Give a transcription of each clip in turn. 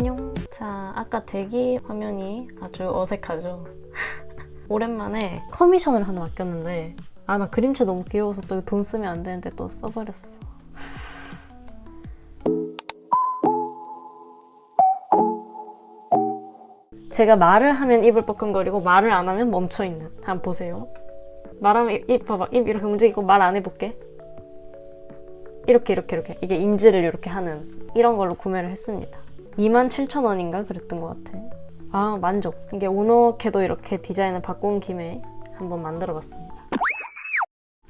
안녕. 자, 아까 대기 화면이 아주 어색하죠. 오랜만에 커미션을 하나 맡겼는데 아 나 그림체 너무 귀여워서 또 돈 쓰면 안 되는데 또 써버렸어. 제가 말을 하면 입을 뻐끔거리고 말을 안 하면 멈춰 있는. 한번 보세요. 말하면 입, 입 봐봐 입 이렇게 움직이고 말 안 해볼게. 이렇게 이렇게 이렇게 이게 인지를 이렇게 하는 이런 걸로 구매를 했습니다. 27,000원인가 그랬던 것 같아. 아 만족. 이게 오너케도 이렇게 디자인을 바꾼 김에 한번 만들어봤습니다.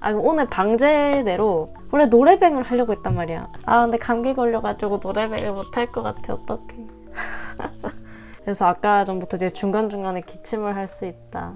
아 오늘 방제대로 원래 노래뱅을 하려고 했단 말이야. 아 근데 감기 걸려가지고 노래뱅을 못할 것 같아. 어떡해. 그래서 아까 전부터 이제 중간중간에 기침을 할 수 있다.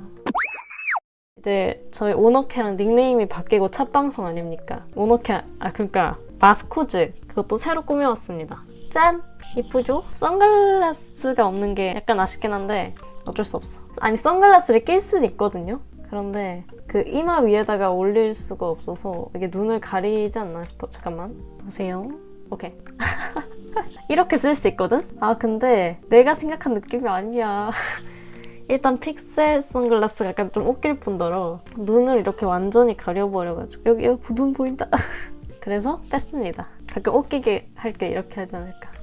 이제 저희 오너케랑 닉네임이 바뀌고 첫 방송 아닙니까? 오너케 아 그러니까 마스코즈 그것도 새로 꾸며왔습니다. 짠 이쁘죠? 선글라스가 없는 게 약간 아쉽긴 한데 어쩔 수 없어. 아니 선글라스를 낄 수는 있거든요. 그런데 그 이마 위에다가 올릴 수가 없어서 이게 눈을 가리지 않나 싶어. 잠깐만 보세요. 오케이. 이렇게 쓸 수 있거든? 아 근데 내가 생각한 느낌이 아니야. 일단 픽셀 선글라스가 약간 좀 웃길 뿐더러 눈을 이렇게 완전히 가려버려가지고 여기 여기 눈 보인다 그래서 뺐습니다 가끔 웃기게 할 때 이렇게 하지 않을까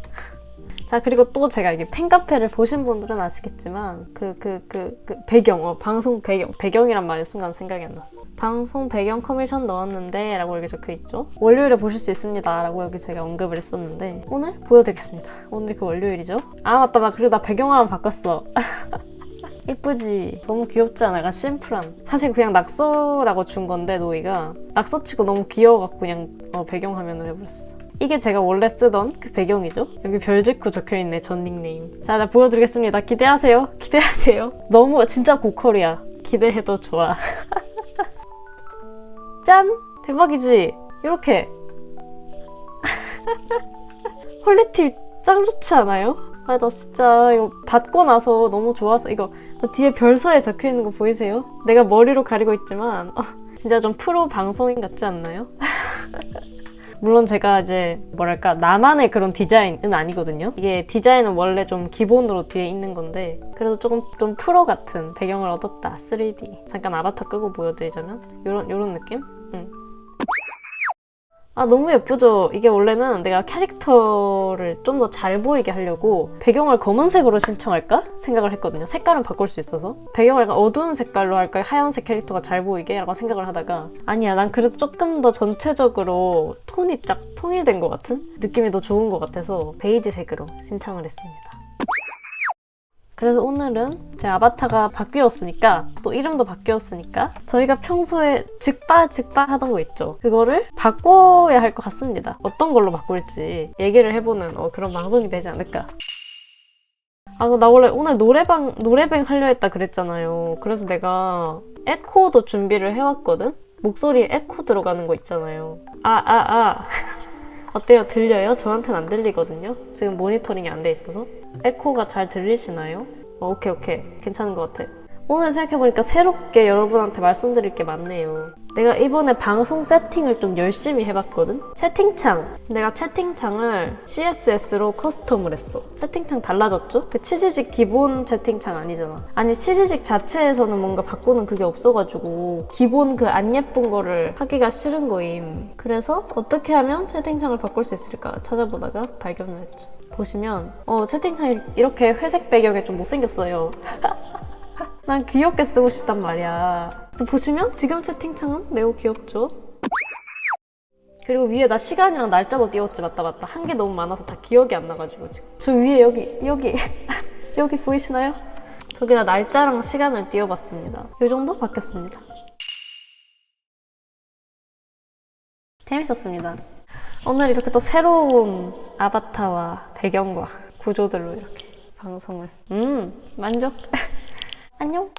자 그리고 또 제가 이게 팬카페를 보신 분들은 아시겠지만 그 그 그 그 배경 어 방송 배경 배경이란 말이 순간 생각이 안 났어 방송 배경 커미션 넣었는데 라고 여기 적혀 있죠 월요일에 보실 수 있습니다 라고 여기 제가 언급을 했었는데 오늘 보여드리겠습니다 오늘 그 월요일이죠 아 맞다 나 그리고 나 배경화면 바꿨어 이쁘지? 너무 귀엽지 않아? 약간 심플한. 사실 그냥 낙서라고 준 건데 노이가 낙서치고 너무 귀여워갖고 그냥 어, 배경화면을 해버렸어. 이게 제가 원래 쓰던 그 배경이죠? 여기 별 짓고 적혀있네, 전 닉네임. 자, 나 보여드리겠습니다. 기대하세요. 기대하세요. 너무 진짜 고퀄이야. 기대해도 좋아. 짠! 대박이지? 이렇게. 퀄리티 짱 좋지 않아요? 아, 나 진짜 이거 받고 나서 너무 좋아서 이거 뒤에 별서에 적혀 있는 거 보이세요? 내가 머리로 가리고 있지만 어, 진짜 좀 프로 방송인 같지 않나요? 물론 제가 이제 뭐랄까 나만의 그런 디자인은 아니거든요. 이게 디자인은 원래 좀 기본으로 뒤에 있는 건데 그래도 조금 좀 프로 같은 배경을 얻었다. 3D. 잠깐 아바타 끄고 보여드리자면 요런 요런 느낌? 응. 아 너무 예쁘죠? 이게 원래는 내가 캐릭터를 좀 더 잘 보이게 하려고 배경을 검은색으로 신청할까 생각을 했거든요. 색깔은 바꿀 수 있어서 배경을 약간 어두운 색깔로 할까 하얀색 캐릭터가 잘 보이게 라고 생각을 하다가 아니야 난 그래도 조금 더 전체적으로 톤이 쫙 통일된 것 같은 느낌이 더 좋은 것 같아서 베이지색으로 신청을 했습니다. 그래서 오늘은 제 아바타가 바뀌었으니까 또 이름도 바뀌었으니까 저희가 평소에 즉바 즉바 하던 거 있죠 그거를 바꿔야 할 것 같습니다 어떤 걸로 바꿀지 얘기를 해보는 어, 그런 방송이 되지 않을까 아, 나 원래 오늘 노래방, 노래뱅 하려 했다 그랬잖아요. 그래서 내가 에코도 준비를 해왔거든? 목소리에 에코 들어가는 거 있잖아요. 아, 아, 아. 어때요? 들려요? 저한테는 안 들리거든요. 지금 모니터링이 안 돼 있어서. 에코가 잘 들리시나요? 어, 오케이, 오케이. 괜찮은 것 같아. 오늘 생각해보니까 새롭게 여러분한테 말씀드릴 게 많네요. 내가 이번에 방송 세팅을 좀 열심히 해봤거든? 채팅창. 내가 채팅창을 CSS로 커스텀을 했어. 채팅창 달라졌죠? 그 치지직 기본 채팅창 아니잖아. 아니, 치지직 자체에서는 뭔가 바꾸는 그게 없어가지고 기본 그 안 예쁜 거를 하기가 싫은 거임. 그래서 어떻게 하면 채팅창을 바꿀 수 있을까 찾아보다가 발견을 했죠. 보시면 어, 채팅창이 이렇게 회색 배경에 좀 못생겼어요. 난 귀엽게 쓰고 싶단 말이야. 그래서 보시면 지금 채팅창은 매우 귀엽죠? 그리고 위에 나 시간이랑 날짜도 띄웠지 맞다 맞다. 한 게 너무 많아서 다 기억이 안 나가지고 지금. 저 위에 여기 여기. 여기 보이시나요? 저기다 날짜랑 시간을 띄워봤습니다. 이 정도? 바뀌었습니다. 재밌었습니다. 오늘 이렇게 또 새로운 아바타와 배경과 구조들로 이렇게 방송을. 음 만족. 안녕